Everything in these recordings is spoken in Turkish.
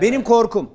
Benim korkum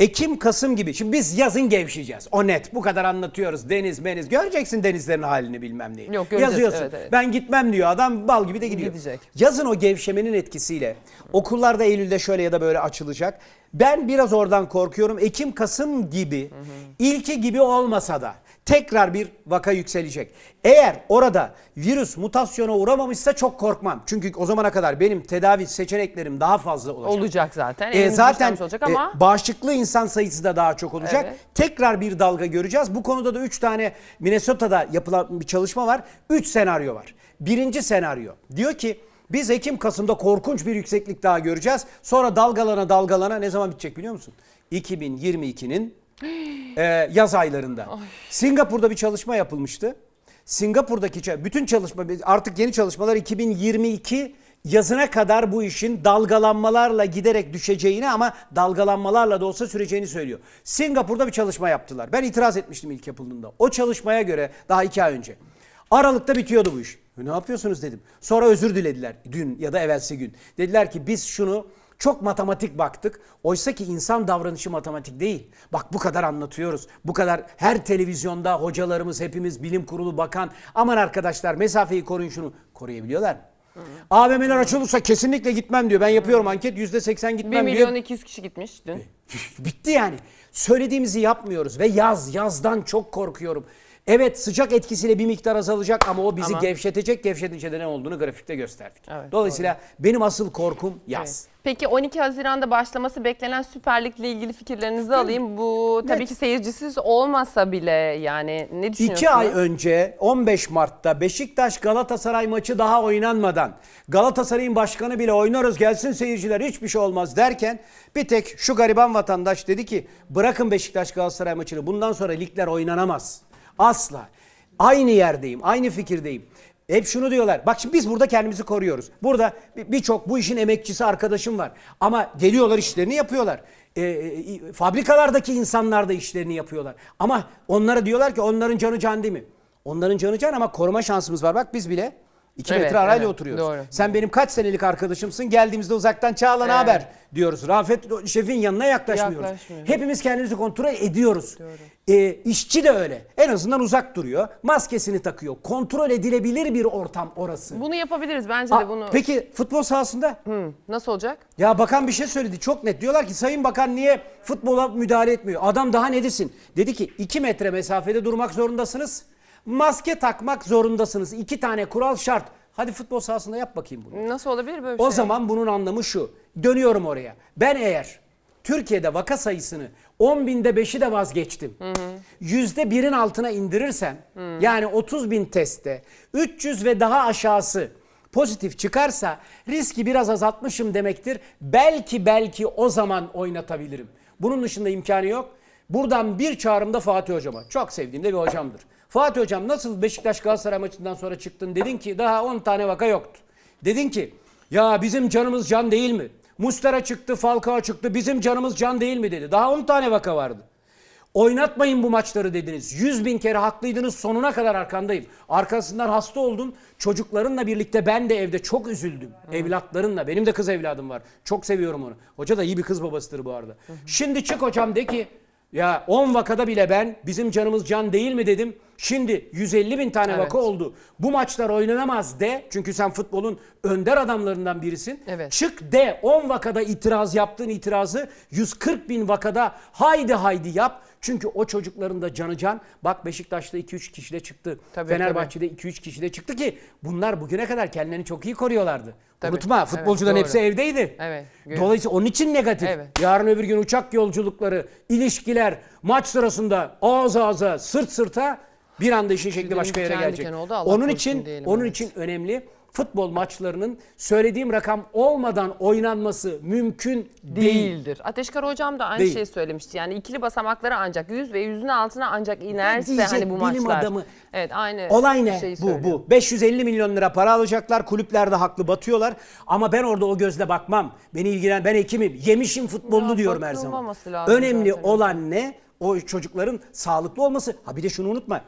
Ekim, Kasım gibi. Şimdi biz yazın gevşeyeceğiz. O net. Bu kadar anlatıyoruz. Deniz, meniz. Göreceksin denizlerin halini bilmem neyi. Yok, göreceğiz. Yazıyorsun. Evet, evet. Ben gitmem diyor adam. Bal gibi de gidiyor. Gidecek. Yazın o gevşemenin etkisiyle okullarda Eylül'de şöyle ya da böyle açılacak. Ben biraz oradan korkuyorum. Ekim, Kasım gibi ilki gibi olmasa da tekrar bir vaka yükselecek. Eğer orada virüs mutasyona uğramamışsa çok korkmam. Çünkü o zamana kadar benim tedavi seçeneklerim daha fazla olacak. Olacak zaten. E, zaten olacak ama e, bağışıklı insan sayısı da daha çok olacak. Evet. Tekrar bir dalga göreceğiz. Bu konuda da 3 tane Minnesota'da yapılan bir çalışma var. 3 senaryo var. Birinci senaryo diyor ki biz Ekim-Kasım'da korkunç bir yükseklik daha göreceğiz. Sonra dalgalana dalgalana ne zaman bitecek biliyor musun? 2022'nin e, yaz aylarında. Singapur'da bir çalışma yapılmıştı. Singapur'daki bütün çalışma artık yeni çalışmalar 2022 yazına kadar bu işin dalgalanmalarla giderek düşeceğini ama dalgalanmalarla da olsa süreceğini söylüyor. Singapur'da bir çalışma yaptılar. Ben itiraz etmiştim ilk yapıldığında. O çalışmaya göre daha iki ay önce. Aralıkta bitiyordu bu iş. "E, Ne yapıyorsunuz dedim. Sonra özür dilediler dün ya da evvelsi gün. Dediler ki biz şunu çok matematik baktık. Oysa ki insan davranışı matematik değil. Bak bu kadar anlatıyoruz. Bu kadar her televizyonda hocalarımız hepimiz bilim kurulu bakan aman arkadaşlar mesafeyi koruyun şunu koruyabiliyorlar mı? AVM'ler açılırsa kesinlikle gitmem diyor. Ben yapıyorum anket %80 1 gitmem diyor. milyon 200 kişi gitmiş dün. Bitti yani. Söylediğimizi yapmıyoruz ve yaz, yazdan çok korkuyorum. Evet sıcak etkisiyle bir miktar azalacak ama o bizi Ama- gevşetecek. Gevşetince de ne olduğunu grafikte gösterdik. Evet, Dolayısıyla benim asıl korkum yaz. Peki 12 Haziran'da başlaması beklenen Süper Lig'le ilgili fikirlerinizi alayım. Bu tabii Net. ki seyircisiz olmasa bile yani ne düşünüyorsunuz? İki ay önce 15 Mart'ta Beşiktaş Galatasaray maçı daha oynanmadan Galatasaray'ın başkanı bile oynarız gelsin seyirciler hiçbir şey olmaz derken bir tek şu gariban vatandaş dedi ki bırakın Beşiktaş Galatasaray maçını bundan sonra ligler oynanamaz. Asla. Aynı yerdeyim, aynı fikirdeyim. Hep şunu diyorlar. Bak şimdi biz burada kendimizi koruyoruz. Burada bir- birçok bu işin emekçisi arkadaşım var. Ama geliyorlar işlerini yapıyorlar. E, e, fabrikalardaki insanlar da işlerini yapıyorlar. Ama onlara diyorlar ki onların canı can değil mi? Onların canı can ama koruma şansımız var. Bak biz bile 2 Evet, metre arayla evet, oturuyoruz. doğru. Sen benim kaç senelik arkadaşımsın? Geldiğimizde uzaktan Çağla Evet. haber diyoruz. Rafet Şef'in yanına yaklaşmıyoruz. Yaklaşmıyoruz. Hepimiz kendimizi kontrol ediyoruz. Ee, işçi de öyle. En azından uzak duruyor. Maskesini takıyor. Kontrol edilebilir bir ortam orası. Bunu yapabiliriz bence Aa, de bunu. Peki futbol sahasında? Hı, nasıl olacak? Ya bakan bir şey söyledi çok net. Diyorlar ki Sayın Bakan niye futbola müdahale etmiyor? Adam daha ne desin? Dedi ki 2 metre mesafede durmak zorundasınız. Maske takmak zorundasınız. İki tane kural şart. Hadi futbol sahasında yap bakayım bunu. Nasıl olabilir böyle bir O şey? zaman bunun anlamı şu. Dönüyorum oraya. Ben eğer Türkiye'de vaka sayısını 10 binde 5'i de vazgeçtim. Yüzde birin altına indirirsem yani 30 bin testte 300 ve daha aşağısı pozitif çıkarsa riski biraz azaltmışım demektir. Belki belki o zaman oynatabilirim. Bunun dışında imkanı yok. Buradan bir çağrımda Fatih Hocama. Çok sevdiğim de bir hocamdır. Fatih Hocam nasıl Beşiktaş Galatasaray maçından sonra çıktın dedin ki daha 10 tane vaka yoktu. Dedin ki ya bizim canımız can değil mi? Mustera çıktı, Falcao çıktı. Bizim canımız can değil mi dedi. Daha 10 tane vaka vardı. Oynatmayın bu maçları dediniz. 100 bin kere haklıydınız sonuna kadar arkandayım. Arkasından hasta oldun. Çocuklarınla birlikte ben de evde çok üzüldüm. Evlatlarınla. Benim de kız evladım var. Çok seviyorum onu. Hoca da iyi bir kız babasıdır bu arada. Şimdi çık hocam de ki ya 10 vakada bile ben bizim canımız can değil mi dedim. Şimdi 150 bin tane Evet. vaka oldu. Bu maçlar oynanamaz de. Çünkü sen futbolun önder adamlarından birisin. Evet. Çık de 10 vakada itiraz yaptığın itirazı 140 bin vakada haydi haydi yap. Çünkü o çocukların da canı can. Bak Beşiktaş'ta 2-3 kişi de çıktı. Tabii, Fenerbahçe'de 2-3 kişi de çıktı ki bunlar bugüne kadar kendilerini çok iyi koruyorlardı. Tabii, Unutma evet, futbolcuların doğru. hepsi evdeydi. Evet, gö- Dolayısıyla onun için negatif. Evet. Yarın öbür gün uçak yolculukları, ilişkiler, maç sırasında ağız ağza, sırt sırta bir anda işin şekli başka yere gelecek. oldu, Allah Onun için onun evet. için önemli. Futbol maçlarının söylediğim rakam olmadan oynanması mümkün değil. değildir. Ateşkar hocam da aynı Değil. şeyi söylemişti. Yani ikili basamaklara ancak 100 ve 100'ün altına ancak inerse Diyecek hani bu bilim maçlar. adamı. Evet aynı Olay ne? şeyi Bu söylüyor. bu. 550 milyon lira para alacaklar. Kulüpler de haklı batıyorlar. Ama ben orada o gözle bakmam. Beni ilgilen ben hekimim. Yemişim futbolunu Ya diyorum her zaman. bakılmaması lazım Önemli zaten. olan ne? O çocukların sağlıklı olması. Ha bir de şunu unutma.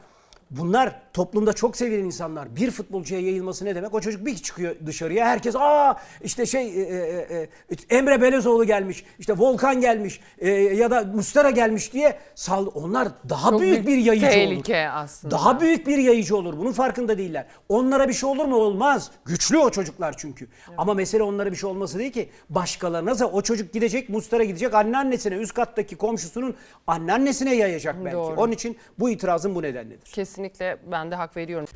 Bunlar toplumda çok sevilen insanlar. Bir futbolcuya yayılması ne demek? O çocuk bir çıkıyor dışarıya herkes aa işte şey e, e, e, Emre Belezoğlu gelmiş, işte Volkan gelmiş e, ya da Mustara gelmiş diye sal onlar daha Çok büyük bir yayıcı olur. tehlike aslında. Daha büyük bir yayıcı olur. Bunun farkında değiller. Onlara bir şey olur mu? Olmaz. Güçlü o çocuklar çünkü. Ama mesele onlara bir şey olması değil ki. Başkalarına da o çocuk gidecek, Mustara gidecek anneannesine, üst kattaki komşusunun anneannesine yayacak belki. Doğru. Onun için bu itirazım bu nedenledir. Kesinlikle ben de hak veriyorum.